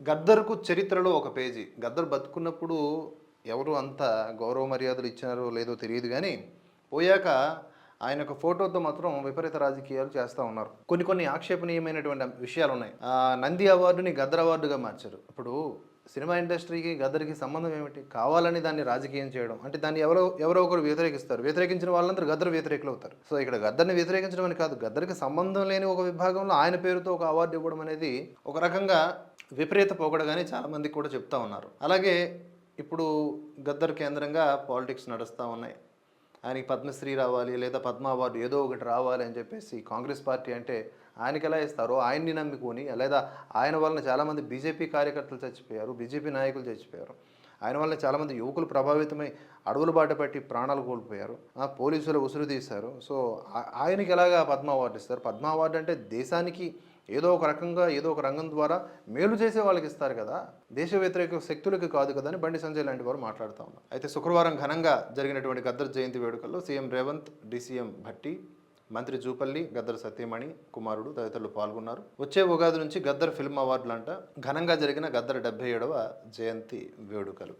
గద్దర్కు చరిత్రలో ఒక పేజీ. గద్దర్ బతుకున్నప్పుడు ఎవరు అంత గౌరవ మర్యాదలు ఇచ్చినారో లేదో తెలియదు కానీ పోయాక ఆయన ఒక ఫోటోతో మాత్రం విపరీత రాజకీయాలు చేస్తూ ఉన్నారు. కొన్ని కొన్ని ఆక్షేపణీయమైనటువంటి విషయాలు ఉన్నాయి ఆ, నంది అవార్డుని గద్దర్ అవార్డుగా మార్చారు. ఇప్పుడు సినిమా ఇండస్ట్రీకి గద్దర్కి సంబంధం ఏమిటి? కావాలని దాన్ని రాజకీయం చేయడం. అంటే దాన్ని ఎవరో ఎవరో ఒకరు వ్యతిరేకిస్తారు. వ్యతిరేకించిన వాళ్ళందరూ గద్దర్ వ్యతిరేకులు అవుతారు. సో ఇక్కడ గద్దర్ని వ్యతిరేకించడం అని కాదు. గద్దర్కి సంబంధం లేని ఒక విభాగంలో ఆయన పేరుతో ఒక అవార్డు ఇవ్వడం అనేది ఒక రకంగా విపరీత పోకడగానే చాలామందికి కూడా చెప్తా ఉన్నారు. అలాగే ఇప్పుడు గద్దర్ కేంద్రంగా పాలిటిక్స్ నడుస్తూ ఉన్నాయి. ఆయనకి పద్మశ్రీ రావాలి లేదా పద్మ అవార్డు ఏదో ఒకటి రావాలి అని చెప్పేసి కాంగ్రెస్ పార్టీ అంటే ఆయనకి ఎలా ఇస్తారో ఆయన్ని నమ్ముకొని లేదా ఆయన వలన చాలామంది బీజేపీ కార్యకర్తలు చచ్చిపోయారు బీజేపీ నాయకులు చచ్చిపోయారు. ఆయన వల్ల చాలామంది యువకులు ప్రభావితమై అడవులు బాట పట్టి ప్రాణాలు కోల్పోయారు ఆ, పోలీసులు ఉసురు తీశారు. సో ఆయనకి ఎలాగా పద్మ అవార్డు ఇస్తారు? పద్మ అవార్డు అంటే దేశానికి ఏదో ఒక రకంగా ఏదో ఒక రంగం ద్వారా మేలు చేసే వాళ్ళకి ఇస్తారు కదా. దేశ వ్యతిరేక శక్తులకి కాదు కదా అని బండి సంజయ్ లాంటి వారు మాట్లాడుతూ ఉన్నారు. అయితే శుక్రవారం ఘనంగా జరిగినటువంటి గద్దర్ జయంతి వేడుకల్లో సీఎం రేవంత్ డీసీఎం భట్టి మంత్రి జూపల్లి గద్దర్ సత్యమణి కుమారుడు తదితరులు పాల్గొన్నారు. వచ్చే ఉగాది నుంచి గద్దర్ ఫిల్మ్ అవార్డులంట. ఘనంగా జరిగిన గద్దర్ డెబ్బై ఏడవ జయంతి వేడుకలు.